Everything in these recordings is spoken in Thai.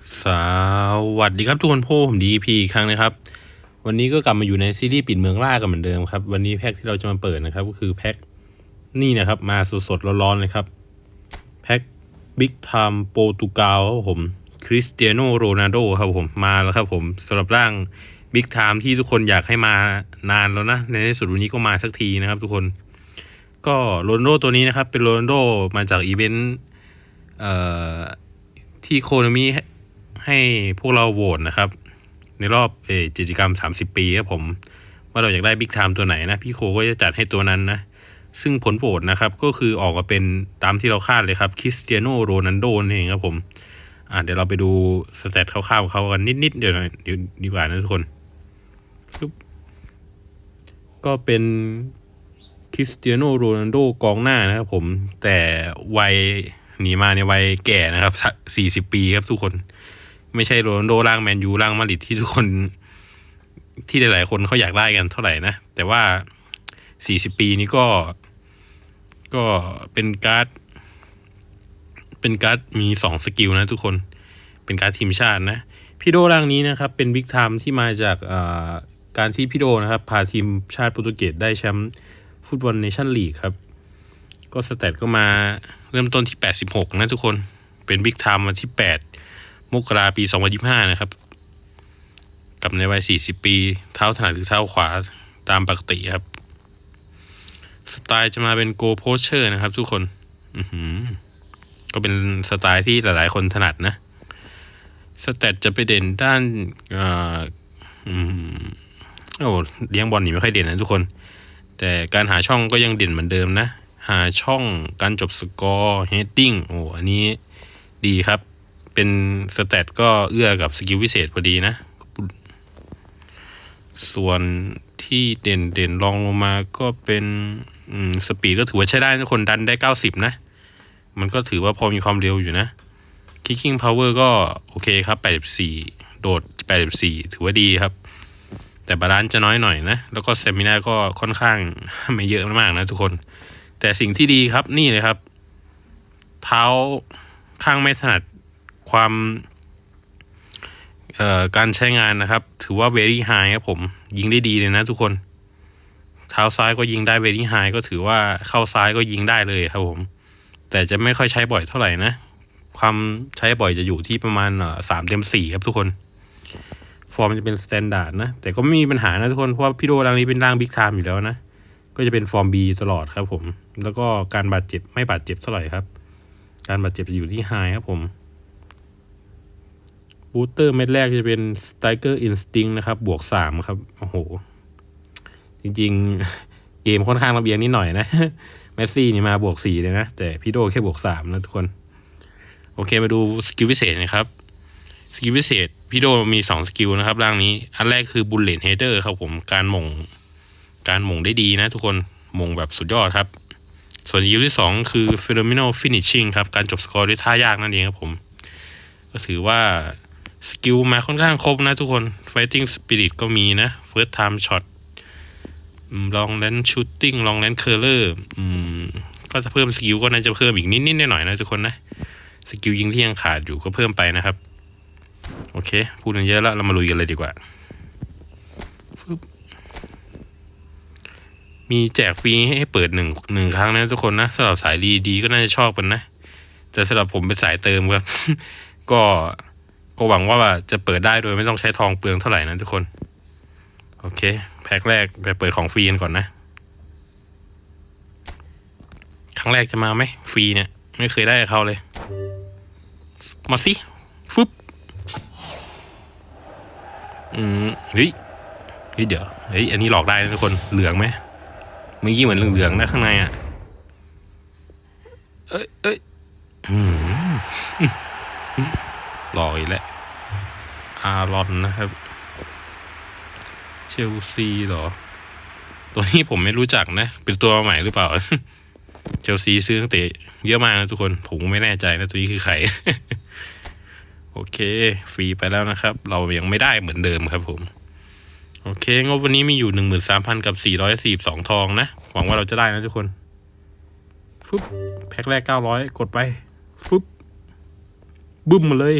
สวัสดีครับทุกคนพ่อผมดีพีครั้งนะครับ วันนี้ก็กลับมาอยู่ในซีรีส์ปิดเมืองล่ากันเหมือนเดิมครับ วันนี้แพ็คที่เราจะมาเปิดนะครับ ก็คือแพ็คนี่นะครับ มาสดๆร้อนๆเลยครับ แพ็คบิ๊กไทม์โปรตุเกาครับผมคริสเตียโนโรนัลโดครับผมมาแล้วครับผมสำหรับร่างบิ๊กไทม์ที่ทุกคนอยากให้มานานแล้วนะ ในที่สุดวันนี้ก็มาสักทีนะครับ ทุกคนก็โรนลโดตัวนี้นะครับ เป็นโรนลโดมาจากอีเวนต์ที่โคโนมิ ให้พวกเราโหวตนะครับ ในรอบเออกิจกรรม 30 ปีครับผม ว่าเราอยากได้บิ๊กไทม์ตัวไหนนะ พี่โคก็จะจัดให้ตัวนั้นนะ ซึ่งผลโหวตนะครับ ก็คือออกมาเป็นตามที่เราคาดเลยครับคริสเตียโนโรนัลโดนั่นเองครับผมอ่าเดี๋ยวเราไปดูสเตตคร่าวๆของเขากันนิดๆเดี๋ยวหน่อยเดี๋ยวดีกว่านะทุกคน ก็เป็นคริสเตียโนโรนัลโดกองหน้านะครับผม แต่วัยหนีมาในวัยแก่นะครับสี่สิบปีครับทุกคน ไม่ใช่โรนโดร่างแมนยูร่างมาริดที่ทุกคนที่หลาย ๆ คนเขาอยากได้กันเท่าไหร่นะ แต่ว่าสี่สิบปีนี้ก็ ก็เป็นการ์ด เป็นการ์ดมีสองสกิลนะทุกคน เป็นการ์ดทีมชาตินะ พี่โดร่างนี้นะครับ เป็นบิ๊กไทม์ที่มาจากอ่าการที่พี่โดนะครับ พาทีมชาติโปรตุเกสได้แชมป์ฟุตบอลเนชั่นลีกครับ ก็สเตตก็มาเริ่มต้นที่ 86 นะทุกคน เป็นบิ๊กไทม์มาที่ 8 มกราปี 2025 นะครับ กับในวัย 40 ปี เท้าถนัดหรือเท้าขวาตามปกติครับ สไตล์จะมาเป็นโกโพเชอร์นะครับทุกคนก็เป็นสไตล์ที่หลายๆ คนถนัดนะ สเตตจะไปเด่นด้านอืมโอ้เลี้ยงบอลนี่ไม่ค่อยเด่นนะทุกคน แต่การหาช่องก็ยังเด่นเหมือนเดิมนะ หาช่องการจบสกอร์เฮดดิ้งโอ้อันนี้ดีครับ เป็นสเตตก็เอื้อกับสกิลพิเศษพอดีนะ ส่วนที่เด่นเด่นรองลงมาก็เป็นสปีดก็ถือว่าใช้ได้ทุกคนดันได้เก้าสิบนะ มันก็ถือว่าพอมีความเร็วอยู่นะ kicking power ก็โอเคครับ 84 โดด 84 ถือว่าดีครับ แต่บาลานซ์จะน้อยหน่อยนะ แล้วก็เซมินาก็ค่อนข้างไม่เยอะมากนะทุกคน แต่สิ่งที่ดีครับนี่เลยครับ เท้าข้างไม่ถนัด ความการใช้งานนะครับ ถือว่า very high ครับผม ยิงได้ดีเลยนะทุกคน เท้าซ้ายก็ยิงได้ very high ก็ถือว่าเข้าซ้ายก็ยิงได้เลยครับผม แต่จะไม่ค่อยใช้บ่อยเท่าไหร่นะ ความใช้บ่อยจะอยู่ที่ประมาณสามเต็มสี่ครับทุกคน ฟอร์มจะเป็นสแตนดาร์ดนะ แต่ก็ไม่มีปัญหานะทุกคน เพราะว่าพี่โดร่างนี้เป็นร่างบิ๊กไทม์อยู่แล้วนะ ก็จะเป็นฟอร์ม B ตลอดครับผม แล้วก็การบาดเจ็บไม่บาดเจ็บเท่าไหร่ครับ การบาดเจ็บจะอยู่ที่ไฮครับผม บูสเตอร์เม็ดแรกจะเป็น Striker Instinct นะครับ บวกสามครับ โอ้โห จริงๆ เกมค่อนข้างระเบียงนิดหน่อยนะ เมสซี่นี่มาบวกสี่เลยนะ แต่พี่โดแค่บวกสามนะทุกคน โอเคมาดูสกิลพิเศษนะครับ สกิลพิเศษ พี่โดมีสองสกิลนะครับ ร่างนี้ อันแรกคือบุลเลตเฮเดอร์ครับผมการหม่ง การหม่งได้ดีนะทุกคนหม่งแบบสุดยอดครับ ส่วนสกิลที่สองคือ phenomenal finishing ครับ การจบสกอร์ด้วยท่ายากนั่นเองครับผม ก็ถือว่า สกิลมาค่อนข้างครบนะทุกคน fighting spirit ก็มีนะ first time shot ลองแลนชูตติ้งลองแลนเคอร์เลอร์ก็จะเพิ่มสกิลก็น่าจะเพิ่มอีกนิดๆหน่อยๆนะทุกคนนะ สกิลยิงที่ยังขาดอยู่ก็เพิ่มไปนะครับ โอเค พูดกันเยอะแล้วเรามาลุยกันเลยดีกว่ามีแจกฟรีให้เปิดหนึ่งหนึ่งครั้งนะทุกคนนะสำหรับสายดีดีก็น่าจะชอบกันนะ แต่สำหรับผมเป็นสายเติมครับ ก็ ก็หวังว่าจะเปิดได้โดยไม่ต้องใช้ทองเปลืองเท่าไหร่นะทุกคน โอเค แพ็คแรกไปเปิดของฟรีกันก่อนนะ ครั้งแรกจะมาไหมฟรีเนี่ย ไม่เคยได้กับเขาเลย มาสิฟึบอืมเฮ้ยเฮ้ยเดี๋ยวเฮ้ยอันนี้หลอกได้นะทุกคนเหลืองไหมเมื่อกี้เหมือนเหลืองๆนะข้างในอะเอ้ยเอ้ยอืม ลอกอีกแล้วอารอนนะครับ เชลซีเหรอ ตัวนี้ผมไม่รู้จักนะ เป็นตัวใหม่หรือเปล่า เชลซีซื้อตั้งแต่เยอะมากนะทุกคน ผมไม่แน่ใจนะตัวนี้คือใคร โอเค ฟรีไปแล้วนะครับ เรายังไม่ได้เหมือนเดิมครับผม โอเค งบวันนี้มีอยู่หนึ่งหมื่นสามพันกับสี่ร้อยสี่สองทองนะ หวังว่าเราจะได้นะทุกคนฟึบแพ็คแรกเก้าร้อยกดไปฟึบบึ้มมาเลย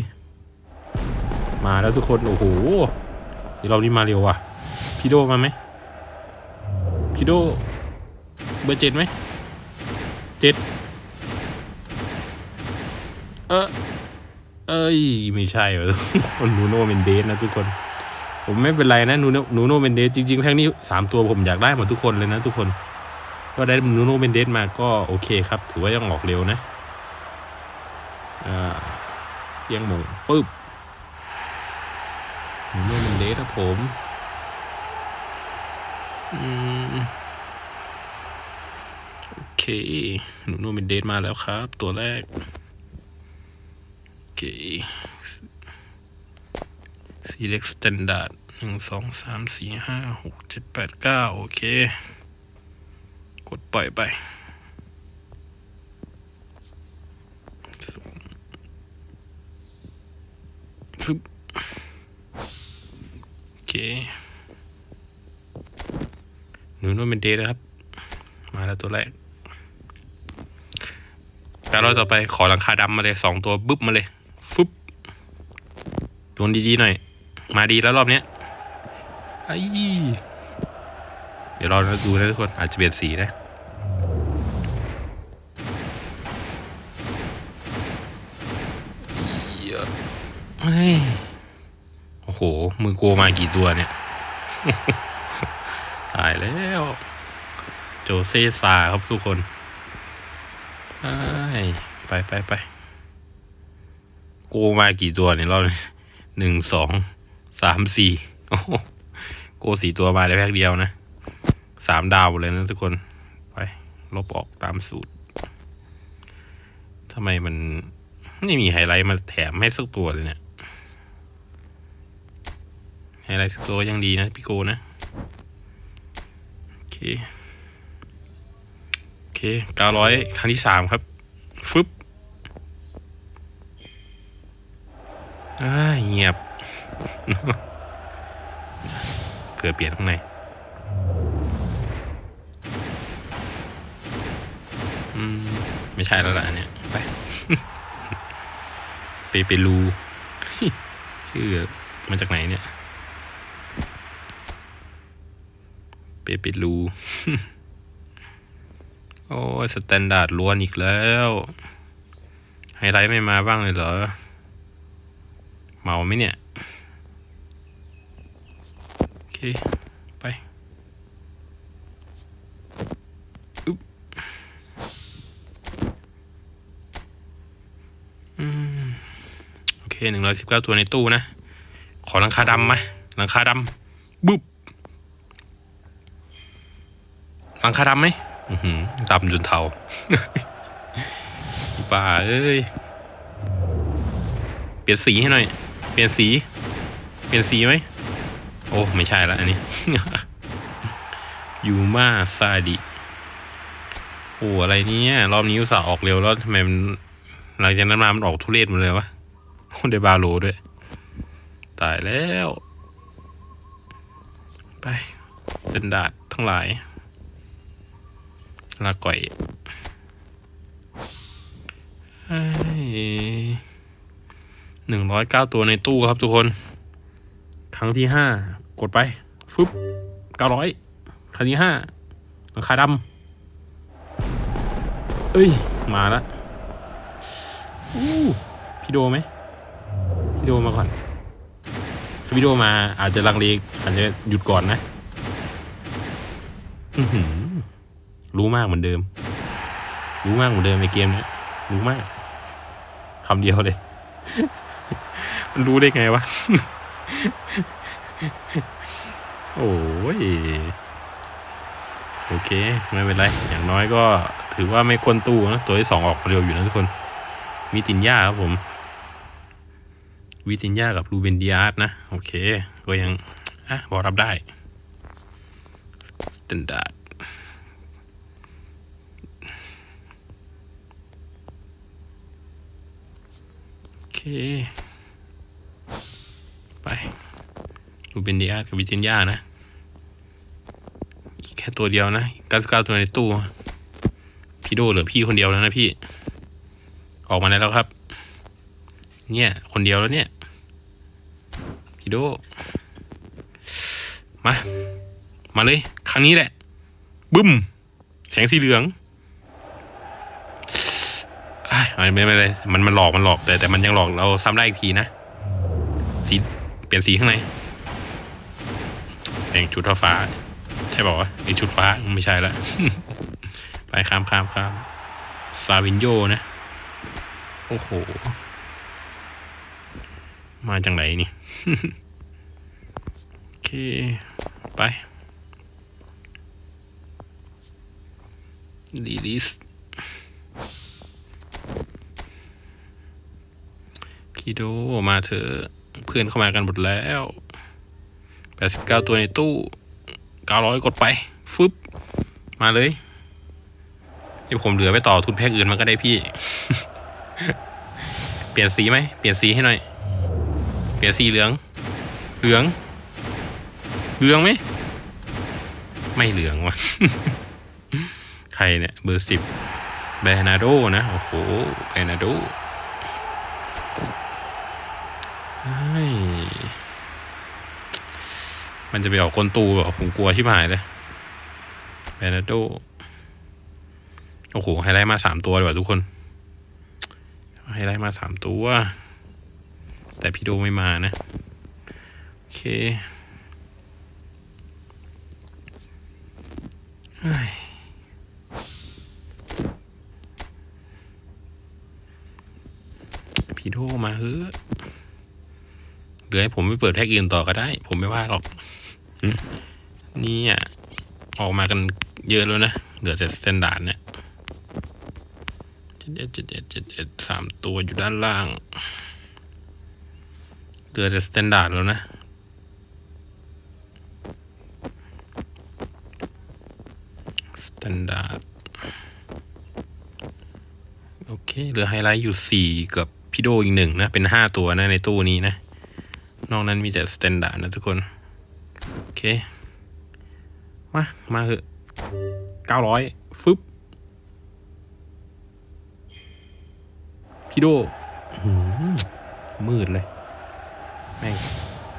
มาแล้วทุกคน โอ้โหเดี๋ยวเรานี้มาเร็วว่ะพี่โดมาไหมพี่โดเบอร์เจ็ดไหมเจ็ดเออเอ้ย ไม่ใช่เหรอนนูโนเมนเดสนะทุกคน ผมไม่เป็นไรนะนูโนนูโนเมนเดสจริงๆแพ็กนี้สามตัวผมอยากได้หมดทุกคนเลยนะทุกคน ก็ได้นูโนเมนเดสมาก็โอเคครับ ถือว่ายังออกเร็วนะ อ่าเพียงหมงปึ๊บ นูโนเมนเดสครับผมอืมโอเคหนูโนเมนเดสมาแล้วครับ ตัวแรก โอเค select standard หนึ่งสองสามสี่ห้าหกเจ็ดแปดเก้าโอเค กดปล่อยไปฟึบ เคหนูโนเป็นเดทนะครับ มาแล้วตัวแรกการรอบต่อไปขอหลังคาดำมาเลยสองตัวบึ๊บมาเลยฟึบโดนดีๆหน่อย มาดีแล้วรอบเนี้ยไอ้เดี๋ยวรอดูนะทุกคนอาจจะเปลี่ยนสีนะเยอะเฮ้ย หมือโกมากี่ตัวเนี่ย ตายแล้ว โจเซซาครับทุกคนไปไปไปโกมากี่ตัวเนี่ยรอบหนึ่งสองสามสี่โอ้โกสี่ตัวมาได้แพ็กเดียวนะสามดาวเลยนะทุกคน ไป ลบออกตามสูตรทำไมมันไม่มีไฮไลท์มาแถมให้สักตัวเลยเนี่ย ไฮไลท์สักตัวยังดีนะพี่โกนะ โอเค โอเคเก้าร้อยครั้งที่สามครับ ฟึบอ้าเงียบ เผื่อเปลี่ยนข้างในอืม ไม่ใช่แล้วล่ะเนี่ย ไปเปเปรูชื่อมาจากไหนเนี่ย เปเปรู โอ้ยสแตนดาร์ดล้วนอีกแล้ว ไฮไลท์ไม่มาบ้างเลยเหรอ เมาไหมเนี่ย โอเค ไปอึ๊บอืม โอเคหนึ่งร้อยสิบเก้าตัวในตู้นะ ขอหลังคาดำมหลังคาดำบุ๊บ หลังคาดำไหมดำจนเทาป่าเอ้ย เปลี่ยนสีให้หน่อย เปลี่ยนสี เปลี่ยนสีไหม โอ้ ไม่ใช่ละอันนี้ ยูมาซาดิ โอ้ อะไรเนี่ย รอบนี้อุตส่าห์ออกเร็วแล้วทำไมมันหลังจากนั้นมามันออกทุเรศหมดเลยวะได้บาโลด้วย ตายแล้ว ไป เซนดาดทั้งหลาย ลาก่อยหนึ่งร้อยเก้าตัวในตู้ครับทุกคน ครั้งที่ห้ากดไป ฟึบเก้าร้อยครั้งที่ห้าราคาดำเอ้ย มาแล้วอู้พี่โดไหมพี่โดมาก่อนถ้าพี่โดมาอาจจะลังเลอาจจะหยุดก่อนนะ อือหือ รู้มากเหมือนเดิม รู้มากเหมือนเดิมในเกมนี้รู้มากคำเดียวเลย มันรู้ได้ไงวะ โอ้ย โอเค ไม่เป็นไร อย่างน้อยก็ถือว่าไม่คนตู้นะ ตัวที่สองออกเร็วอยู่นะทุกคน มีตินย่าครับผม วิตินย่ากับรูเบนดิอาร์ตนะ โอเค ก็ยังอะพอรับได้สแตนดาร์ด เค ไปดูเป็นดีอาร์กับวิจินยานะ อีกแค่ตัวเดียวนะกาสกาตัวในตู้ พี่โดเหลือพี่คนเดียวแล้วนะพี่ ออกมาได้แล้วครับ เนี่ย คนเดียวแล้วเนี่ย พี่โด มา มาเลย ครั้งนี้แหละ บึ้ม แสงสีเหลือง ไม่ไม่ไม่เลยมันมันหลอกมันหลอกแต่แต่มันยังหลอกเราซ้ำได้อีกทีนะสีเปลี่ยนสีข้างในแต่งชุดฟ้า ใช่บอกว่าวะไอชุดฟ้าไม่ใช่ละไปข้ามข้ามข้ามซาวินโยนะ โอ้โห มาจากไหนนี่ โอเค ไปดีลิส พี่โดมาเถอะเพื่อนเข้ามากันหมดแล้วแปดสิบเก้าตัวในตู้เก้าร้อยกดไป ฟึบ มาเลยเดี๋ยวผมเหลือไปต่อทุนแพ็กอื่นมันก็ได้พี่ เปลี่ยนสีไหม เปลี่ยนสีให้หน่อย เปลี่ยนสีเหลือง เหลือง เหลืองไหม ไม่เหลืองวะใครเนี่ย เบอร์สิบแบรนาโดนะ โอ้โห แบนาโดเฮ้ย มันจะไปออกคนตูเหรอผมกลัวชิบหายเลยแบนาโดโอ้โหไฮไลท์มาสามตัวเลยว่ะทุกคนไฮไลท์มาสามตัว แต่พี่โดไม่มานะ โอเคเฮ้ยพี่โดมาเฮ้อ หลือให้ผมไปเปิดแพ็กอื่นต่อก็ได้ ผมไม่ว่าหรอกนี่อะออกมากันเยอะแล้วนะ เหลือแต่สแตนดาร์ดเนี่ยเจ็ดเอ็ดเจ็ดเอ็ดเจ็ดเอ็ดสามตัวอยู่ด้านล่าง เหลือแต่สแตนดาร์ดแล้วนะสแตนดาร์ดโอเค เหลือไฮไลท์อยู่สี่กับพี่โดอีกหนึ่งนะ เป็นห้าตัวนะในตู้นี้นะ นอกนั้นมีแต่สแตนดาร์ดนะทุกคน โอเค มา มาเหอะเก้าร้อยฟึบพี่โดอื้อหือมืดเลย แม่ง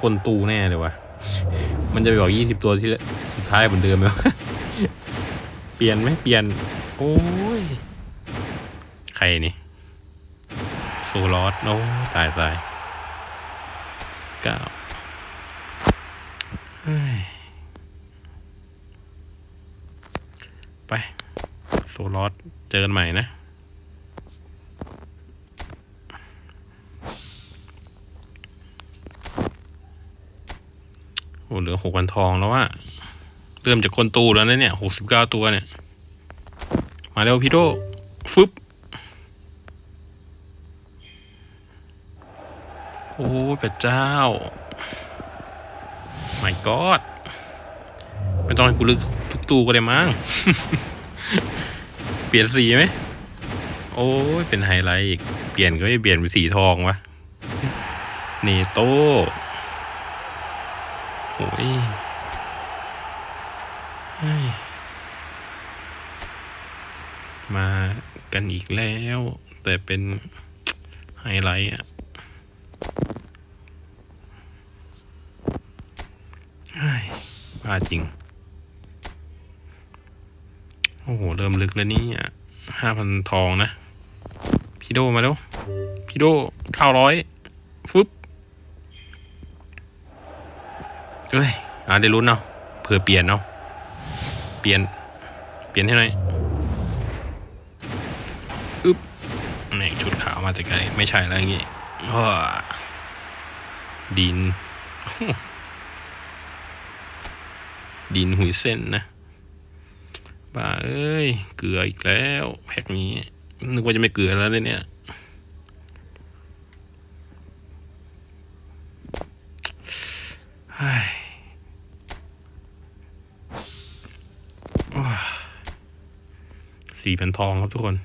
กลตูแน่เลยวะมันจะไปบอกยี่สิบตัวที่ละสุดท้ายเหมือนเดิมไหมวเปลี่ยนไหมเปลี่ยน โอ้ย ใครนี่ โซลอสโอ้ตายตาย เก้าไปโซลอสเจอกันใหม่นะโอ้เหลือหกวันทองแล้วอะเริ่มจากคนตูแล้วนะเนี่ยหกสิบเก้าตัวเนี่ย มาเร็วพี่โดฟึบ พระเจ้า my god ไม่ต้องให้กูลึกทุกตู้ก็ได้มั้ง เปลี่ยนสีไหม โอ้ย เป็นไฮไลท์อีก เปลี่ยนก็ไม่เปลี่ยนเป็นสีทองวะ เนโต้โอ้ยมากันอีกแล้ว แต่เป็นไฮไลท์อะเฮ้ย บ้าจริง โอ้โห เริ่มลึกแล้วนี่อะห้าพันทองนะ พี่โดมาแล้ว พี่โดเก้าวร้อยฟึบเอ้ยอาได้ลุ้นเนาะเผื่อเปลี่ยนเนาะเปลี่ยน เปลี่ยนให้หน่อยอึ๊บแม่งชุดขาวมาแต่ไกล ไม่ใช่แล้วอย่างงี้ว้าดิน ดินหุยเส้นนะบ้าเอ้ย เกลืออีกแล้ว แพ็กนี้ นึกว่าจะไม่เกลือแล้วเนี่ย สี่พันทองครับทุกคน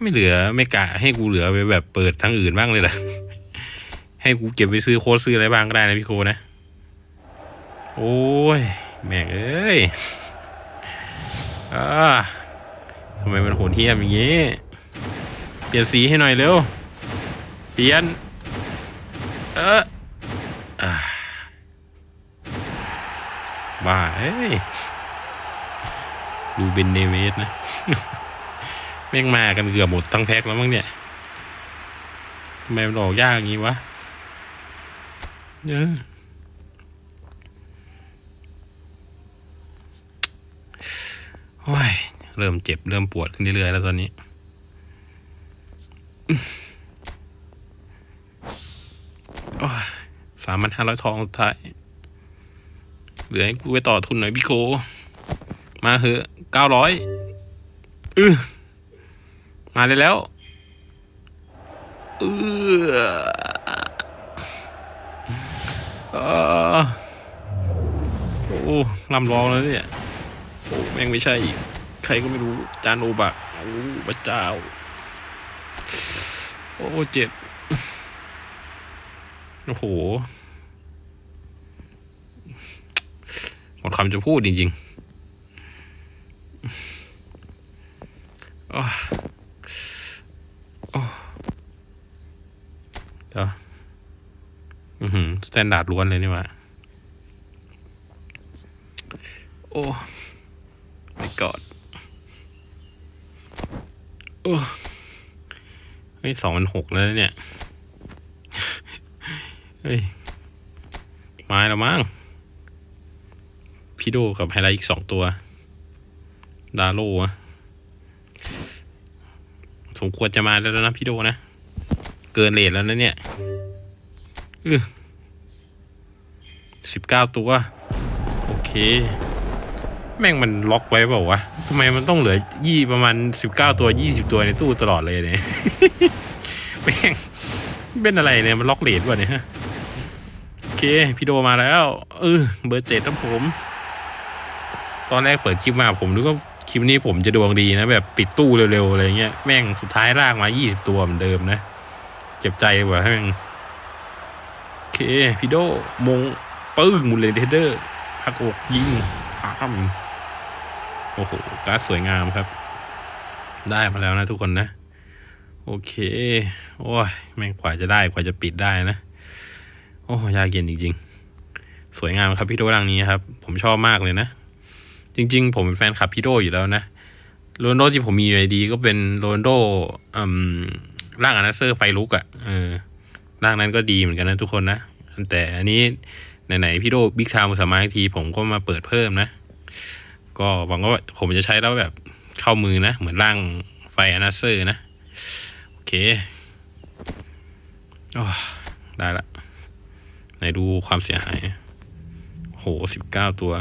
ไม่เหลือไม่กะให้กูเหลือไปแบบเปิดทั้งอื่นบ้างเลยเหรอ ให้กูเก็บไปซื้อโค้ดซื้ออะไรบ้างก็ได้นะพี่โคนะ โอ้ย แม่งเอ้ยอ่าทำไมมันโหดเหี้ยมอย่างงี้ เปลี่ยนสีให้หน่อยเร็ว เปลี่ยน เออบ้าเอ้ย ดูเบนเนเมสนะ แม่งมากันเกือบหมดทั้งแพ็คแล้วมั้งเนี่ยทำไมมันออกยากอย่างงี้วะ เออ เริ่มเจ็บเริ่มปวดขึ้นเรื่อยๆแล้วตอนนี้ สามพันห้าร้อยทองสุดท้าย เหลือให้กูไปต่อทุนหน่อยพี่โค มาเหอะเก้าร้อยอือมาได้แล้วเออโอ้ลำร้องแล้วเนี่ย โอ้แม่งไม่ใช่อีก ใครก็ไม่รู้ จานโอบะโอ้พระเจ้า โอ้เจ็บ โอ้โห หมดคำจะพูดจริงๆโอ้โอ้เดี๋ยวอือหือสแตนดาร์ดล้วนเลยนี่ว่าโอ้ ฮ้ยสองพันหกแล้วเนี่ย เฮ้ยมาแล้วมั้งพี่โดกับไฮไลท์อีกสองตัว ดาโลอะสมควรจะมาแล้วนะพี่โดนะ เกินเลทแล้วนะเนี่ยสิบเก้าตัว โอเค แม่งมันล็อกไว้เปล่าวะทำไมมันต้องเหลือยี่ประมาณสิบเก้าตัวยี่สิบตัวในตู้ตลอดเลยเนี่ย แม่งเป็นอะไรเนี่ยมันล็อกเลทวะเนี่ยฮะโอเคพี่โดมาแล้วเออเบอร์เจ็ดครับผม ตอนแรกเปิดคลิปมาผมนึกว่าคลิปนี้ผมจะดวงดีนะ แบบปิดตู้เร็วๆอะไรเงี้ยแม่งสุดท้ายลากมา 20 ตัวเหมือนเดิมนะ เจ็บใจว่ะแม่งโอเคพี่โดมงปึ้งมูลเลนเดอร์พักอกยิงพามโอ้โหการสวยงามครับ ได้มาแล้วนะทุกคนนะ โอเค โอ้ย แม่งกว่าจะได้กว่าจะปิดได้นะ โอ้ยากเย็นจริง ๆ สวยงามครับพี่โดรังนี้ครับ ผมชอบมากเลยนะ จริง ๆ ผมเป็นแฟนคลับพี่โดอยู่แล้วนะโรนโดที่ผมมีอยู่ในดีก็เป็นโรนโดอืมร่างอนาเซอร์ไฟลุกอะ่ะเออร่างนั้นก็ดีเหมือนกันนะทุกคนนะ แต่อันนี้ไหนๆพี่โดบิ๊กชามสามารถทีผมก็มาเปิดเพิ่มนะ ก็หวังว่าผมจะใช้แล้วแบบเข้ามือนะ เหมือนร่างไฟอนาเซอร์นะ เคโอ้ได้ละ ไหนดูความเสียหาย โหสิบเก้าตัว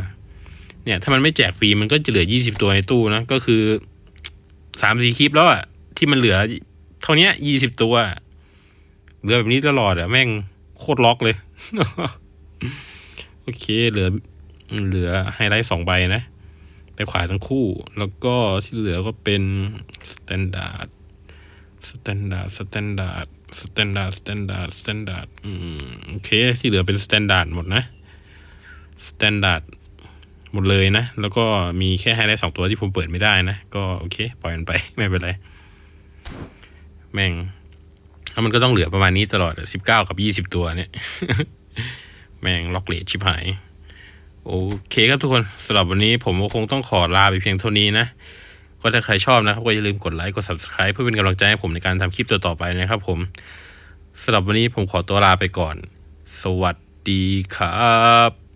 เนี่ย ถ้ามันไม่แจกฟรีมันก็จะเหลือยี่สิบตัวในตู้นะ ก็คือสามสี่คลิปแล้วอะที่มันเหลือ เท่านี้ยี่สิบตัว เหลือแบบนี้ตลอดอะแม่งโคตรล็อกเลย โอเค เหลือ เหลือไฮไลท์สองใบนะ ไปขวาทั้งคู่ แล้วก็ที่เหลือก็เป็นสแตนดาร์ด สแตนดาร์ดสแตนดาร์ดสแตนดาร์ดสแตนดาร์ดสแตนดาร์ดอืมโอเค ที่เหลือเป็นสแตนดาร์ดหมดนะสแตนดาร์ดหมดเลยนะ แล้วก็มีแค่ไฮไลท์สองตัวที่ผมเปิดไม่ได้นะ ก็โอเค ปล่อยมันไป ไม่เป็นไร แม่งแล้วมันก็ต้องเหลือประมาณนี้ตลอดสิบเก้ากับยี่สิบตัวเนี่ย แม่งล็อกเลทชิบหาย โอเคครับทุกคนสำหรับวันนี้ผมก็คงต้องขอลาไปเพียงเท่านี้นะ ก็ถ้าใครชอบนะครับก็อย่าลืมกดไลค์กด subscribe เพื่อเป็นกำลังใจให้ผมในการทำคลิปต่อๆไปนะครับผมสำหรับวันนี้ผมขอตัวลาไปก่อน สวัสดีครับ